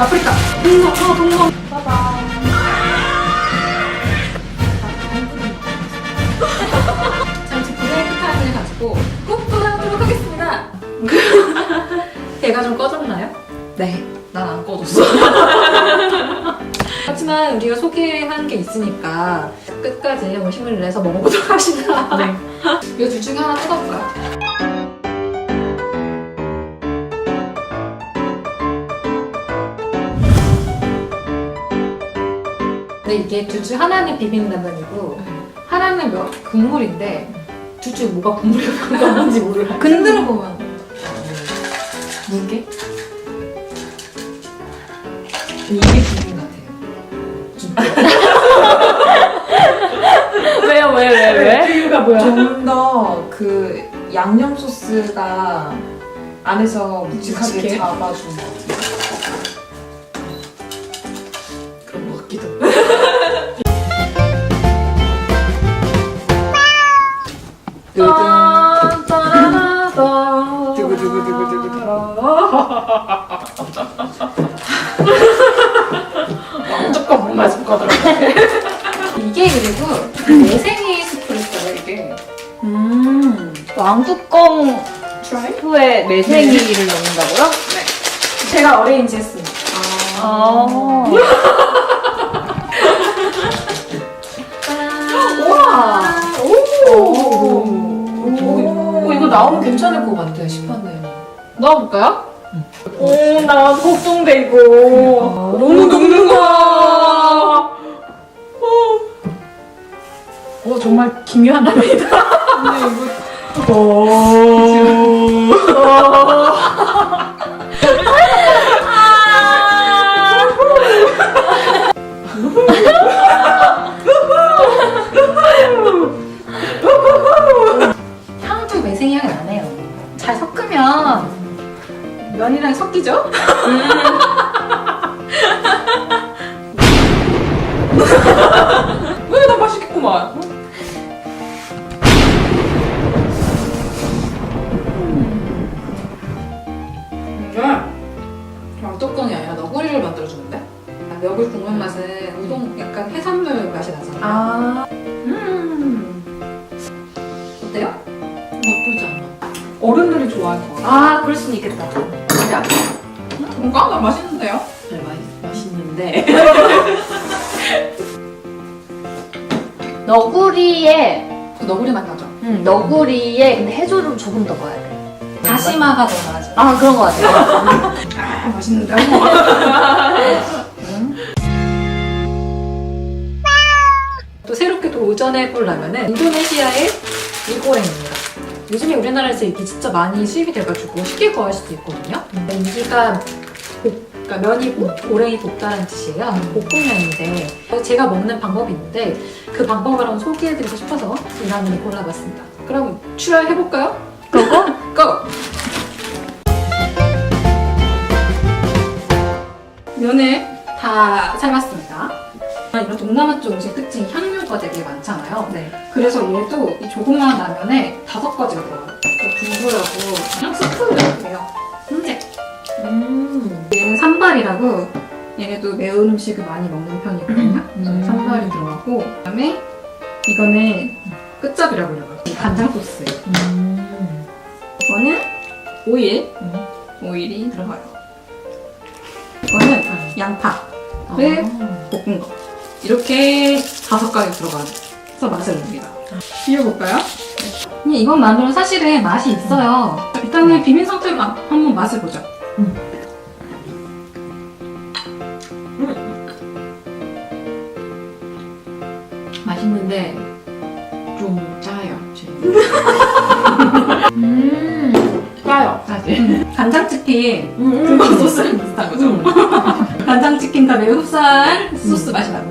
아프리카. 동성, 어. 잠시 가지고 꾹꾹하도록 하겠습니다. 배가 좀 꺼졌나요? 네. 난 안 꺼졌어. 하지만 우리가 소개한 게 있으니까 끝까지 힘을 내서 먹어보도록 합시다. 네. 이거 둘 중에 하나 뜯어볼까요? 근데 이게 둘 중 하나는 비빔라면이고 하나는 몇 국물인데 둘 중에 뭐가 국물이고 뭐가 뭔지 몰라. 근들어 보면 물게? 이게 비빔 같아요. 왜요 왜 왜 왜? 이유가 뭐야? 좀 더 그 양념 소스가 안에서 묵직하게 묵직해? 잡아준 것 같아요. 두구, 무조건 못 맞을 거더라고. 이게 그리고 내생이 스프였어요 이게. 음, 왕뚜껑 스프에 매생이를 넣는다고요? 나오면 괜찮을 것 같아 싶었네요. 넣어볼까요? 오, 나 걱정돼, 이거. 너무 녹는 거야. 오, 정말 기묘한 라면이다. 향도 매 생이 향이 나네요. 잘 섞으면 면이랑 섞이죠? 왜나 맛있겠구만. 이게 왕뚜껑이 아니라 너구리를 만들어주는데? 멱을 굽는 맛은 우동 약간 해산물 맛이 나잖아요. 아, 어른들이 좋아할 것 같아. 아, 그럴 수는 있겠다. 야, 뭔가 나 맛있는데요? 네, 맛있, 맛있는데. 너구리에, 너구리 맛 나죠? 음, 너구리에 근데 해조를 조금 더 넣어야 돼. 다시마가 더 나아지. 아, 그런 것 같아요. 아, 맛있는데? 또 새롭게 도전해볼 라면은 인도네시아의 미고랭입니다. 요즘에 우리나라에서 이게 진짜 많이 수입이 돼가지고 쉽게 구할 수도 있거든요. 근데 인기가 볶, 그러니까 면이 고, 고랭이 볶다는 뜻이에요. 볶음면인데 제가 먹는 방법이 있는데 그 방법을 한번 소개해드리고 싶어서 이 라면을 골라봤습니다. 그럼 출혈해볼까요? 그거? 고! 면을 다 삶았습니다. 이런 동남아 쪽 음식 특징이 향료가 되게 많잖아요. 네. 그래서 얘도 이 조그마한 라면에 다섯 가지가 들어가요. 두부라고 그냥 스프예요. 흰색. 음. 얘는 산발이라고 얘네도 매운 음식을 많이 먹는 편이거든요. 그래서 음. 산발이 들어가고 그다음에 이거는 끝잡이라고 해요. 간장 소스예요. 음. 이거는 오일. 음. 오일이 들어가요. 이거는 양파를 아. 볶은 거. 이렇게 다섯 가지 들어가서 맛을 냅니다. 비벼볼까요? 그냥 이것만으로 사실은 맛이 있어요. 일단은 비빔 상태로 한- 한번 맛을 보죠. 음. 맛있는데 좀 짜요. 음. 짜요, 사실. 간장치킨 음. 그거 소스랑 비슷한 거죠. 간장치킨과 매우 흡사한 소스 맛이 납니다.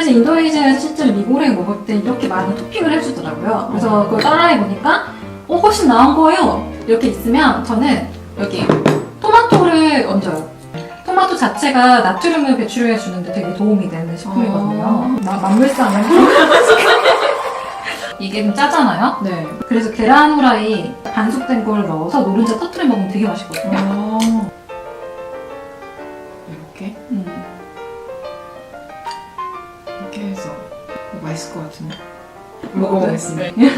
사실 인도네시아에서 실제로 미고랭 먹을 때 이렇게 많이 토핑을 해주더라고요. 그래서 그걸 따라해보니까 어, 훨씬 나은 거예요. 이렇게 있으면 저는 여기 토마토를 얹어요. 토마토 자체가 나트륨을 배출해 주는데 되게 도움이 되는 식품이거든요. 나 만물상 이게 좀 짜잖아요. 네. 그래서 계란 후라이 반숙된 걸 넣어서 노른자 터트려 먹으면 되게 맛있거든요. 아. 이렇게 음. 맛있을 것 같은데. 먹어보겠습니다. 네.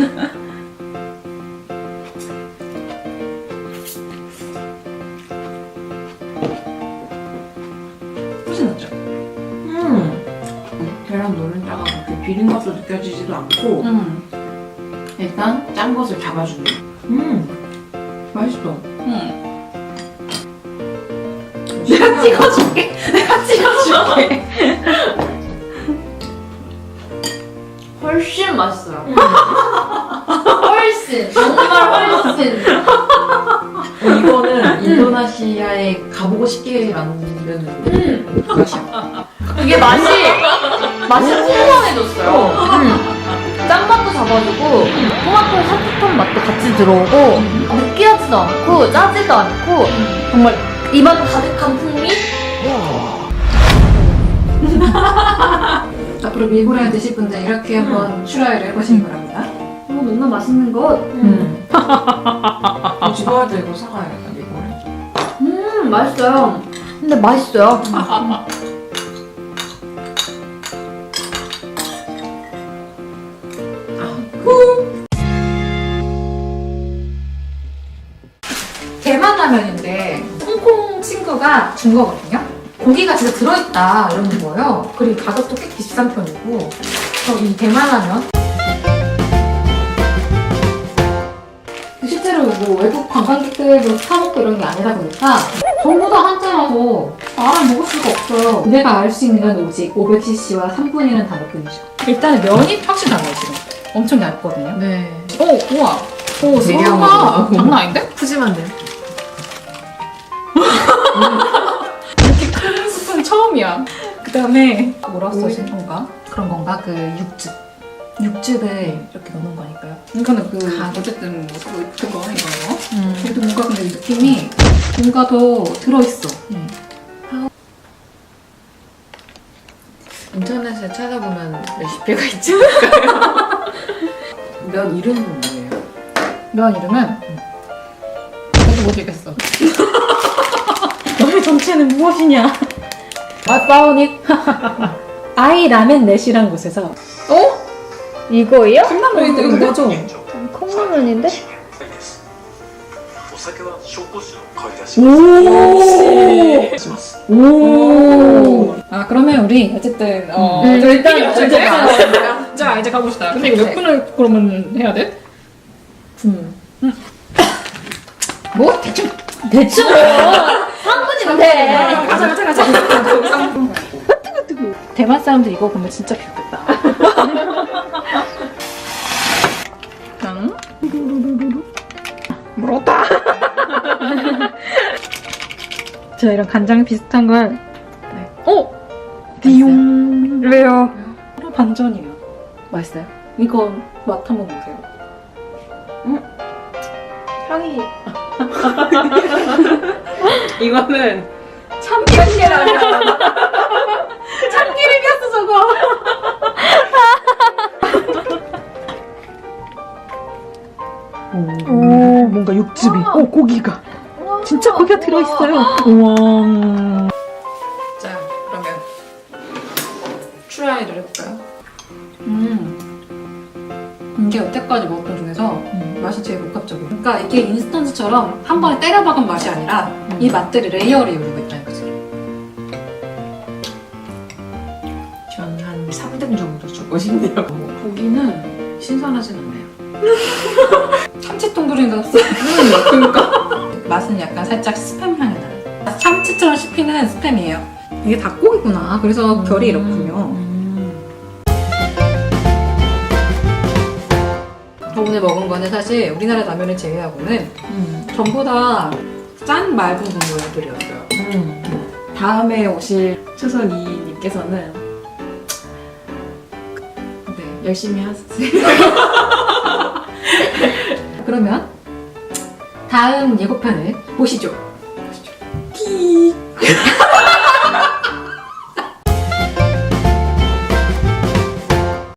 훨씬 낫죠? 음. 계란 노른자가 그렇게 비린 것도 느껴지지도 않고 음. 일단 짠 것을 잡아주는. 음. 맛있어. 음. 내가 찍어줄게. 내가 찍어줄게. 훨씬 맛있어요. 훨씬 정말 훨씬. 이거는 인도네시아에 가보고 싶게 만드는 맛이야. 이게 맛이 맛이 풍부해졌어요. 음. 짠맛도 잡아주고 토마토 산뜻한 맛도 같이 들어오고 느끼하지도 않고 짜지도 않고 정말 입안 가득한 풍미? 앞으로 미고랭 드실 분들 이렇게 한번 추라이를 해보시기 바랍니다. 이거 너무 맛있는 것. 음. 주부한테 이거 사가야겠다, 이거를. 음 맛있어요. 근데 맛있어요. 대만 라면인데 홍콩 친구가 준 거거든요. 고기가 진짜 들어있다 이러는 거예요. 그리고 가격도 꽤 비싼 편이고 그래서 이 대만 라면 실제로 뭐 외국 관광객들도 사먹고 이런 게 아니다 보니까 전부 다 한자라서 아 먹을 수가 없어요. 내가 알 수 있는 건 오직 500cc와 3분의 1은 단어뿐이죠. 일단 면이 확실히 달라요 지금. 엄청 얇거든요. 네. 오 우와. 오 소가 장난 아닌데? 푸짐한데. 처음이야. 그 다음에 뭐라 써진 건가? 그런 건가? 그 육즙. 육즙을 이렇게 넣는 거니까요. 이거는 그 간. 어쨌든 뭐 그거 이거요. 음. 그래도 뭔가 근데 느낌이 뭔가 더 들어있어. 음. 인터넷에 찾아보면 레시피가 있지 않을까요? 면 이름은 뭐예요? 면 이름은 저도 못 읽겠어. 너의 정체는 무엇이냐? 맛바오닉 아이 라멘 넷이란 곳에서 어? 이거예요? 콩나물인데 어, 이거 뭐죠? 콩나물인데? 오~, 오. 아 그러면 우리 어쨌든 어 음. 일단 어쨌든 자 이제 가봅시다. 근데 몇 분을 그러면 해야 돼? 음. 뭐 대충 대충 3분이면 가자 가자 가자. 대만 사람들 이거 보면 진짜 귀엽겠다. 응? 물었다. 저 이런 간장 비슷한 걸. 네. 어? 디용. 왜요? 반전이에요. 맛있어요? 이거 맛 한번 보세요. 향이 이거는 참기름이라며. 저거. 오, 뭔가 육즙이. 오, 고기가. 진짜 고기가 들어있어요. 우와. 자, 그러면 트라이를 해볼까요? 음. 이게 여태까지 먹었던 중에서 맛이 제일 복합적이에요. 그러니까 이게 인스턴트처럼 한 번에 때려 박은 맛이 아니라 이 맛들이 레이어를 이루고 있다 싶네요. 뭐, 고기는 신선하진 않네요. 참치 통 조림도 없어. 그러니까. 맛은 약간 살짝 스팸 향이 나요. 참치처럼 씹히는 스팸이에요. 이게 닭고기구나. 그래서 결이 이렇군요. 오늘 먹은 거는 사실 우리나라 라면을 제외하고는 음. 전부 다 짠 맑은 국물들이었어요. 음. 다음에 오실 초선 이님께서는 네, 열심히 하세요. 그러면 다음 예고편을 보시죠.